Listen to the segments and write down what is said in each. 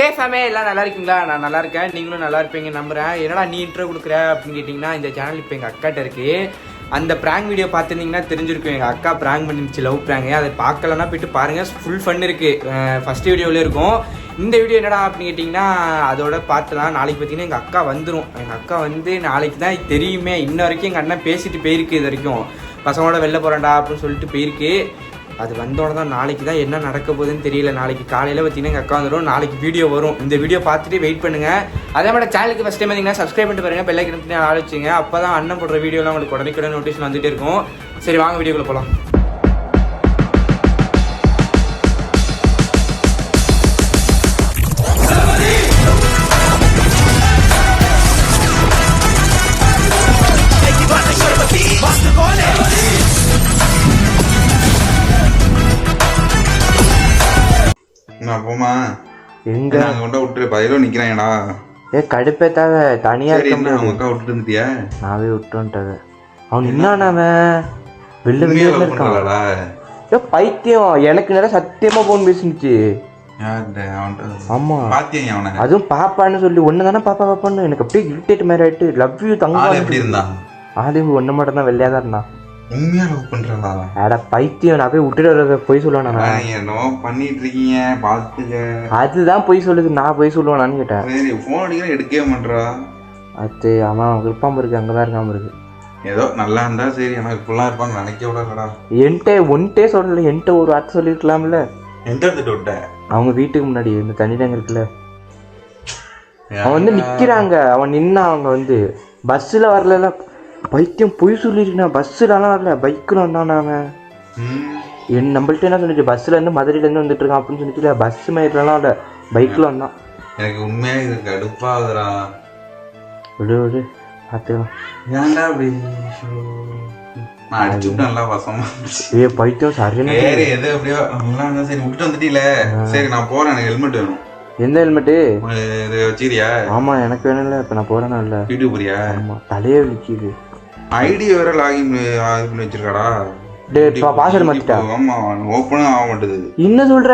ஹே ஃபேமே எல்லாம் நல்லா இருக்கீங்களா? நான் நல்லா இருக்கேன். நீங்களும் நல்லா இருப்பீங்க நம்புறேன். என்னடா நீ இன்ட்ரோ கொடுக்குற அப்படின்னு கேட்டிங்கன்னா இந்த சேனல் இப்போ எங்கள் அக்காட்ட இருக்கு. அந்த ப்ராங்க் வீடியோ பார்த்துருந்தீங்கன்னா தெரிஞ்சிருக்கும். எங்கள் அக்கா ப்ராங்க் பண்ணிருச்சு லவ் ப்ராங்க அதை பார்க்கலன்னா போயிட்டு பாருங்கள் ஃபுல் ஃபன் இருக்குது ஃபஸ்ட் வீடியோவில் இருக்கும். இந்த வீடியோ என்னடா அப்படின்னு கேட்டிங்கன்னா அதோட பார்த்துலாம் நாளைக்கு பார்த்தீங்கன்னா எங்கள் அக்கா வந்துடும் எங்கள் அக்கா வந்து நாளைக்கு தான் தெரியுமே. இன்ன வரைக்கும் எங்கள் அண்ணன் பேசிட்டு போயிருக்கு இது வரைக்கும். பசங்களோட வெளில போகிறேன்டா அப்படின்னு சொல்லிட்டு போயிருக்கு. அது வந்தோட தான் நாளைக்கு தான் என்ன நடக்க போகுதுன்னு தெரியல. நாளைக்கு காலையில் பார்த்தீங்கன்னா எங்கள் அக்கா வந்துடும் நாளைக்கு வீடியோ வரும். இந்த வீடியோ பார்த்துட்டு வெயிட் பண்ணுங்க. அதே மாதிரி சேனலுக்கு ஃபஸ்ட் டைம் பார்த்தீங்கன்னா சப்ஸ்கிரைப் பண்ணிட்டு பாருங்க. பெல்லைக்கு கிணத்து ஆலோசிங்க அப்போ தான் அண்ணன் போடுற வீடியோலாம் உங்களுக்கு உடனே கூட நோட்டீஸ் வந்துட்டு இருக்கும். சரி வாங்க வீடியோக்குள்ளே போகலாம் எங்க? அங்க கொண்டா விட்டு பயிரோ நிக்கிறாங்கடா ஏ கடுப்பேத்தாவ தனியாக சரி இருக்க என்ன அவங்க முடியாது. அக்கா விட்டுட்டு வந்துட்டியா? நாவே விட்டுன்ட்டாவ அவன் நின்னான் அவன்? வெளில உண்மையா வெளில love இருக்கான். பண்றாளா? ஏ பைத்தியம். எனக்கு நேரம் சத்தியமா போன் பேசினுச்சு? ஆமா. அதுவும் பாப்பான்னு சொல்லி ஒன்று தானே பாப்பா பாப்பான்னு? எனக்கு அப்படியே இரிட்டேட் மாதிரி ஆயிட்டு லவ் யூ தங்கம். எப்படி இருந்தான்? ஆளு ஒன்று மட்டும் தான் வெள்ளையா தான் இருந்தான். உண்மையா லவ் பண்றாளா அட பைத்தியம் நான் போய் விட்டுட்டு பொய் சொல்லுவேன் என்னவோ பண்ணிட்டு இருக்கீங்க பாத்துக்க அதுதான் பொய் சொல்லுது நான் பொய் சொல்லுவேனான்னு கேட்டேன். சரி போன் அடிக்கிற எடுக்கவே மாட்றா. அது அவன் விருப்பம் இருக்கு அங்கே தான் இருக்காம இருக்கு. ஏதோ நல்லா இருந்தா சரி எனக்கு இப்படிலாம் இருப்பான்னு நினைக்க விடலடா என்கிட்ட ஒன்ட்டே சொல்லல என்கிட்ட ஒரு வார்த்தை சொல்லியிருக்கலாம்ல? எந்த இடத்துட்டு விட்ட. அவங்க வீட்டுக்கு முன்னாடி இந்த தண்ணி டேங்க் இருக்குல்ல அவன் வந்து நிக்கிறாங்க அவன் நின்னா அவங்க வந்து. பஸ்ஸில் வரல பைத்தியம் பொய் சொல்லியிருக்கான் பஸ்ஸிலலாம் வரல பைக்கில் வந்தானே அவன். என் நம்மள்ட்ட என்ன சொன்னிச்சு பஸ்ஸில் இருந்து மதுரையில இருந்து வந்துட்டு இருக்கான் அப்படின்னு சொல்லிட்டு பஸ் மயிரெலாம் இல்லை பைக்கில் வந்தான். எனக்கு உண்மையா இது கடுப்பாகுதுடா. விடு விடு பார்த்துக்கலாம் ஏன்டா அப்படி. நான் அடிச்சு நல்லா வசமா ஏ பைத்தியம் சரியான சரி எது எப்படியோ நல்லா இருந்தா சரி விட்டுட்டு வந்துட்டீல சரி நான் போறேன் எனக்கு ஹெல்மெட் வேணும். எந்த ஹெல்மெட்டு உனக்கு இது வச்சுக்கிறியா ஆமா எனக்கு வேணும்ல இப்போ நான் போறேனா இல்லை. வீட்டுக்கு போறியா? ஆமா தலையே வலிக்குது. ஐடி வேற லாகின் பண்ணி வச்சிருக்காடா. பாஸ்வேர்டு மாத்திட்டா? ஆமா ஓப்பனும் ஆக மாட்டேது. என்ன சொல்ற?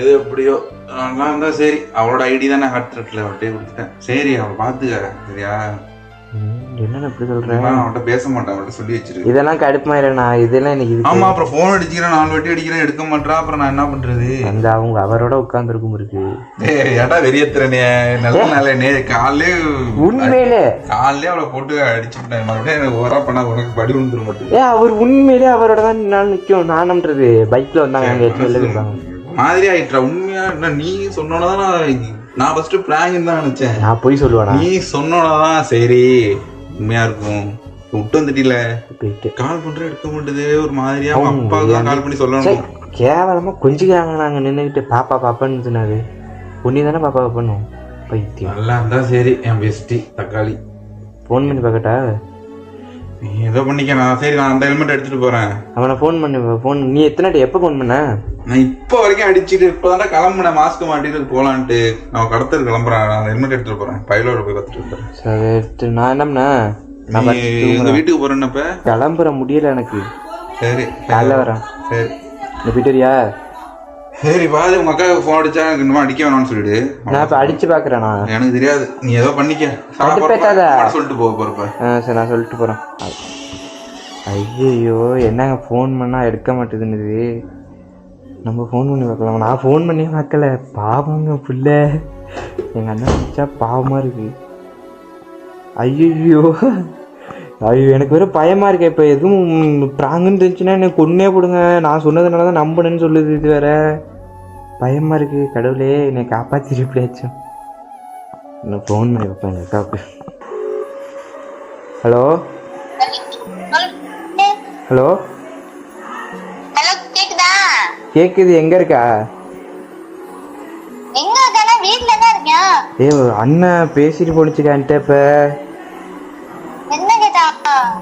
எது எப்படியோ நல்லா இருந்தா சரி அவளோட ஐடி தான் நான் காட்டுறதுல அவள்கிட்ட கொடுத்துட்டேன். சரி அவளை பாத்துக்க சரியா? ம், என்னண்ணா இப்படி சொல்ற? நான் அவன்கிட்ட பேச மாட்டேன் சொல்லி வச்சிரு. இதெல்லாம் கடுப்பாயிரண்ணா இதெல்லாம் எனக்கு இது ஆமா அப்புறம் போன் அடிக்கிறேன் நாலு வாட்டி அடிக்கிறேன் எடுக்க மாட்டா அப்புறம் நான் என்ன பண்றது? அந்த அவங்க அவரோட உட்கார்ந்துருக்கும் இருக்கு. ஏய், ஏடா வெறியத்துறனே? நல்ல நாளே நே காலையிலே உண்மையிலே? அவளை போட்டு அடிச்சு விட்டேன் மறுபடியும் எனக்கு ஓரா பண்ணா உனக்கு படி விழுந்துரும் மட்டும் ஏ அவர் உண்மையிலே அவரோட தான் நான் நிற்கும் நான் நம்புறது பைக்ல வந்தாங்க அங்கே எட்டு வெளில இருப்பாங்க மாதிரி ஆயிட்டா உண்மையா? என்ன நீ சொன்னோன்னதான் நான் நான் ஃபர்ஸ்ட் பிராங்க் தான் நினைச்சேன். நான் போய் சொல்லுவேனா நீ சொன்னோன்னதான் சரி. உண்மையா இருக்கும். விட்டு வந்துட்டில. கால் பண்ற எடுக்க மாட்டேது. ஒரு மாதிரியா அப்பாவுக்கு கால் பண்ணி சொல்லணும் கேவலமா கொஞ்சிக்கிறாங்க நாங்க நின்னுக்கிட்டு பாப்பா பாப்பான்னு சொன்னாரு பொண்ணி தானே பாப்பா பாப்பணும் பைத்தியம். நல்லா இருந்தா சரி என் பெஸ்டி தக்காளி. ஃபோன் பண்ணி பார்க்கட்டா? நீ ஏதோ பண்ணிக்க நான் சரி நான் அந்த ஹெல்மெட் எடுத்துட்டு போறேன். அவனை ஃபோன் பண்ணி ஃபோன் நீ எத்தனை டைம் எப்போ ஃபோன் பண்ண? நான் இப்போ வரைக்கும் அடிச்சுட்டு இப்போதான் கிளம்புனேன் மாஸ்க் மாட்டிட்டு போலான்ட்டு. நான் கடத்தல் கிளம்புறேன் நான் ஹெல்மெட் எடுத்துட்டு போறேன். பையிலோட போய் கத்துட்டு இருப்பேன். சரி நான் என்ன பண்ணேன் நான் நீ first எங்க. வீட்டுக்கு போறேன்னப்ப கிளம்புற முடியல எனக்கு. சரி காலைல வரேன். சரி. போயிட்டு வரியா? சரி பாது உங்க அக்காவுக்கு ஃபோன் அடிச்சா எனக்கு இன்னும் அடிக்க வேணாம்னு சொல்லிடு. நான் இப்போ அடிச்சு பார்க்குறேன் நான் எனக்கு தெரியாது. நீ ஏதோ பண்ணிக்க. சொல்லிட்டு போக போறப்ப. சரி நான் சொல்லிட்டு போகிறேன் ஐயோ என்னங்க ஃபோன் பண்ணால் எடுக்க மாட்டேதுன்னுது. நம்ம ஃபோன் பண்ணி பார்க்கலாம்? நான் ஃபோன் பண்ணி பார்க்கல. பாவங்க புள்ள. எங்கள் அண்ணன் நினச்சா பாவமாக இருக்கு. ஐயோ ஐயோ எனக்கு வேற பயமா இருக்கு. இப்போ எதுவும் ப்ராங்குன்னு இருந்துச்சுன்னா எனக்கு கொன்னே கொடுங்க நான் சொன்னதுனால தான் நம்பணுன்னு சொல்லுது இது வேற. பயமா இருக்கு கடவுளே என்னை காப்பாத்திரு எப்படியாச்சும். நான் ஃபோன் பண்ணி வைப்பேன் எங்கள் அக்காவுக்கு. ஹலோ ஹலோ ஹலோ கேக்குதா? கேக்குது எங்க இருக்கா? எங்க இருக்கானா வீட்ல தான் இருக்கேன் ஏ அண்ணன் பேசிட்டு போனுச்சுக்கான்ட்ட இப்ப. என்ன கேட்டா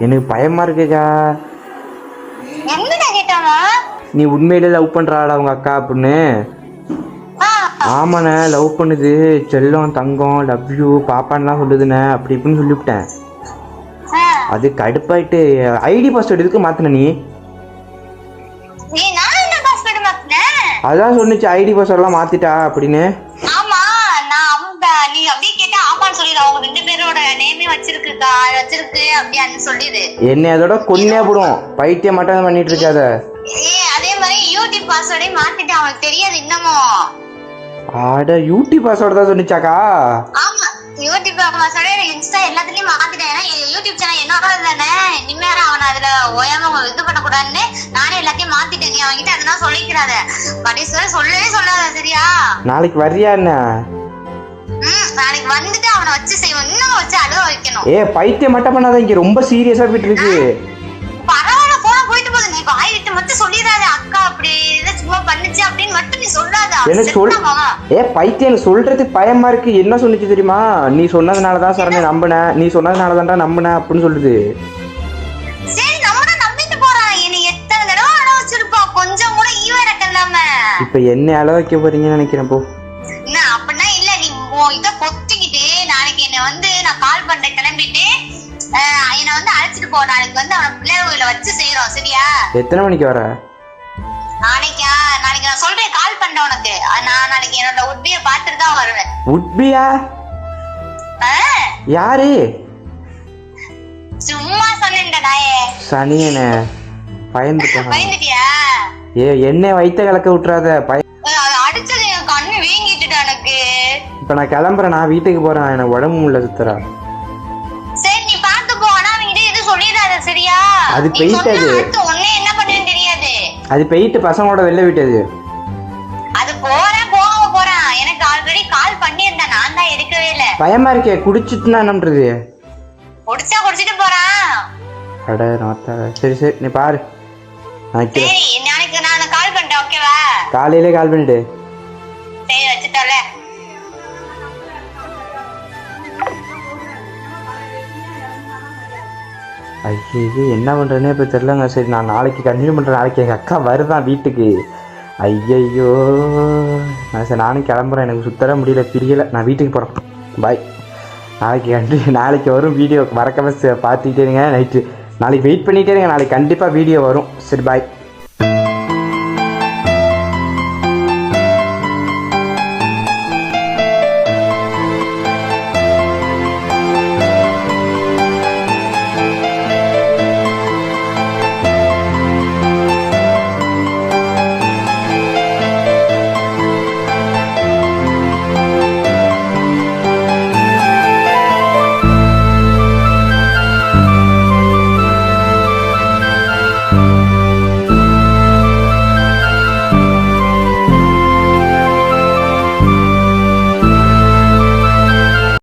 எனக்கு பயமா இருக்குக்கா. நீ உண்மையிலே லவ் பண்றாடா உங்க அக்கா அப்படின்னு? ஆமாண்ணே லவ் பண்ணுது. செல்லம் தங்கம் லவ் யூ பாப்பான்லாம் சொல்லுதுண்ணே அப்படி இப்படின்னு சொல்லிவிட்டேன். அது கடுப்பாயிட்டு ஐடி பாஸ்வேர்டு எதுக்கு மாத்தின நீ? அதான் சொன்னுச்சு ஐடி பாஸ்வேர்ட்லாம் மாத்திட்டா அப்படின்னு. அவங்க ரெண்டு பேரோட நேமே வச்சிருக்குக்கா வச்சிருக்கு அப்படின்னு சொல்லிடு. என்னை அதோட கொன்னே போடும் பைத்தியம் மட்டும் பண்ணிட்டு இருக்காத ஏ அதே மாதிரி யூடியூப் பாஸ்வேர்டே மாத்திட்டு அவனுக்கு தெரியாது இன்னமும். ஆட யூடியூப் பாஸ்வேர்டு தான் சொன்னிச்சாக்கா? ஆமா யூடியூப் பாஸ்வேர்டே இன்ஸ்டா எல்லாத்துலயும் மாத்திட்டேன். ஏன்னா யூடியூப் சேனல் என்னோட தானே. இனிமேல் அவனை அதுல ஓயாம இது பண்ணக்கூடாதுன்னு நானே எல்லாத்தையும் மாத்திட்டேன். நீ அவன்கிட்ட அதெல்லாம் சொல்லிக்கிறாத. வரை சொல்லவே சொல்லாத சரியா? நாளைக்கு வர்றியா என்ன? நாளைக்கு வந்துட்டு அவனை வச்சு செய்வோம். இன்னும் வச்சு அழுவ வைக்கணும். ஏ பைத்தியம் மட்டும் பண்ணாத இங்க ரொம்ப சீரியஸா போயிட்டு இருக்கு பரவாயில்ல போன போயிட்டு போகுது. நீ வாய் விட்டு மட்டும் சொல்லிடாத அக்கா அப்படி இதை சும்மா பண்ணுச்சு அப்படின்னு மட்டும் நீ சொல்லாத. எனக்கு சொல்? ஏ பைத்தியம் சொல்றதுக்கு பயமா இருக்கு. என்ன சொன்னுச்சு தெரியுமா? நீ சொன்னதுனால தான் சரணை நம்பினேன் நீ சொன்னதுனால தான்டா நம்பினேன் அப்படின்னு சொல்லுது. என்னை இப்ப என்ன அள வைக்க போறீங்கன்னு நினைக்கிறேன் போ. வந்து நான் கால் பண்றேன் கிளம்பிட்டு என்னை வந்து அழைச்சிட்டு போ. நாளைக்கு வந்து அவனை பிள்ளைகளை வச்சு செய்யறோம் சரியா? எத்தனை மணிக்கு வர? நாளைக்கா நாளைக்கு நான் சொல்றேன் கால் பண்றேன் உனக்கு. நான் நாளைக்கு என்னோட உட்பிய பார்த்துட்டு தான் வருவேன். உட்பியா? யாரு? சும்மா சொன்னேன்டா நாயே. சனியனே பயந்துட்டேன். பயந்துட்டியா? ஏ என்ன வைத்த கலக்க விட்டுறாத பய இப்ப நான் கிளம்புறேன். நான் வீட்டுக்கு போறேன். எனக்கு உடம்பு முடியல சுத்தரா. சரி நீ பாத்து போ. ஆனா அவன்கிட்ட எதுவும் சொல்லிடாத சரியா? அது நீ போயிட்டு சொன்னா அது. அடுத்து உன்னை என்ன பண்ணுன்னு தெரியாது. அது போயிட்டு பசங்களோட வெளில விட்டது. அது போறேன் போகாம போறேன். எனக்கு ஆல்ரெடி கால் பண்ணியிருந்தேன். நான் தான் எடுக்கவே இல்ல. பயமா இருக்கே. குடிச்சிட்டுனா என்னன்றது? குடிச்சா குடிச்சிட்டு போறான். அட நாத்தா. சரி சரி. நீ பாரு. நான் நாளைக்கு நான் கால் பண்றேன் ஓகேவா காலையிலே கால் பண்ணிடு. ஐயோ என்ன பண்ணுறேன்னே இப்போ தெரிலங்க சரி நான் நாளைக்கு கண்டினியூ பண்ணுறேன் நாளைக்கு எங்கள் அக்கா வருதான் வீட்டுக்கு? ஐயையோ. நான் சரி நானும் கிளம்புறேன். எனக்கு சுத்தர முடியல பிரியலை. நான் வீட்டுக்கு போகிறேன் பாய் நாளைக்கு கண்டி நாளைக்கு வரும் வீடியோ மறக்காம பார்த்துக்கிட்டே இருங்க. நைட்டு நாளைக்கு வெயிட் பண்ணிகிட்டே இருங்க. நாளைக்கு கண்டிப்பாக வீடியோ வரும். சரி பாய்